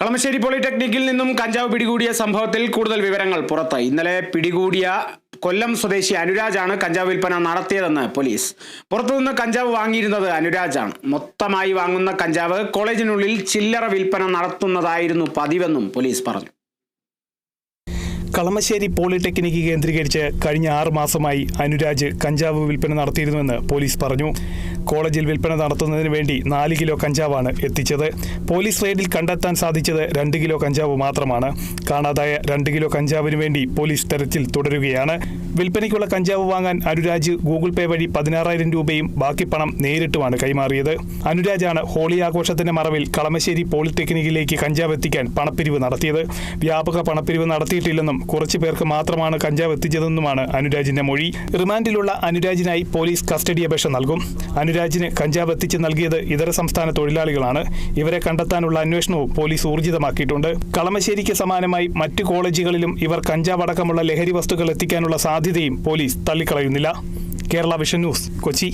കളമശ്ശേരി പോളിടെക്നിക്കിൽ നിന്നും കഞ്ചാവ് പിടികൂടിയ സംഭവത്തിൽ കൂടുതൽ വിവരങ്ങൾ പുറത്ത് ഇന്നലെ പിടികൂടിയ കൊല്ലം സ്വദേശി അനുരാജാണ് കഞ്ചാവ് വിൽപ്പന നടത്തിയതെന്ന് പോലീസ്. പുറത്തുനിന്ന് കഞ്ചാവ് വാങ്ങിയിരുന്നത് അനുരാജാണ്. മൊത്തമായി വാങ്ങുന്ന കഞ്ചാവ് കോളേജിനുള്ളിൽ ചില്ലറ വിൽപ്പന നടത്തുന്നതായിരുന്നു പതിവെന്നും പോലീസ് പറഞ്ഞു. കളമശ്ശേരി പോളിടെക്നിക്ക് കേന്ദ്രീകരിച്ച് കഴിഞ്ഞ ആറ് മാസമായി അനുരാജ് കഞ്ചാവ് വിൽപ്പന നടത്തിയിരുന്നുവെന്ന് പോലീസ് പറഞ്ഞു. കോളേജിൽ വിൽപ്പന നടത്തുന്നതിന് വേണ്ടി നാല് കിലോ കഞ്ചാവാണ് എത്തിച്ചത്. പോലീസ് റെയ്ഡിൽ കണ്ടെത്താൻ സാധിച്ചത് രണ്ട് കിലോ കഞ്ചാവ് മാത്രമാണ്. കാണാതായ രണ്ട് കിലോ കഞ്ചാവിന് വേണ്ടി പോലീസ് തെരച്ചിൽ തുടരുകയാണ്. വിൽപ്പനയ്ക്കുള്ള കഞ്ചാവ് വാങ്ങാൻ അനുരാജ് ഗൂഗിൾ പേ വഴി പതിനാറായിരം രൂപയും ബാക്കി പണം നേരിട്ടുമാണ് കൈമാറിയത്. അനുരാജാണ് ഹോളി ആഘോഷത്തിന്റെ മറവിൽ കളമശ്ശേരി പോളിടെക്നിക്കിലേക്ക് കഞ്ചാവ് എത്തിക്കാൻ പണപ്പിരിവ് നടത്തിയത്. വ്യാപക പണപ്പിരിവ് നടത്തിയിട്ടില്ലെന്നും കുറച്ചു പേർക്ക് മാത്രമാണ് കഞ്ചാവ് എത്തിച്ചതെന്നുമാണ് അനുരാജിന്റെ മൊഴി. റിമാൻഡിലുള്ള അനുരാജിനായി പോലീസ് കസ്റ്റഡി അപേക്ഷ നൽകും. അനുരാജിന് കഞ്ചാവ് എത്തിച്ച് നൽകിയത് ഇതര സംസ്ഥാന തൊഴിലാളികളാണ്. ഇവരെ കണ്ടെത്താനുള്ള അന്വേഷണവും പോലീസ് ഊർജിതമാക്കിയിട്ടുണ്ട്. കളമശ്ശേരിക്ക് സമാനമായി മറ്റ് കോളേജുകളിലും ഇവർ കഞ്ചാവ് അടക്കമുള്ള ലഹരി വസ്തുക്കൾ എത്തിക്കാനുള്ള സാധ്യതയും police തള്ളിക്കളയുന്നില്ല. Kerala vision news Kochi.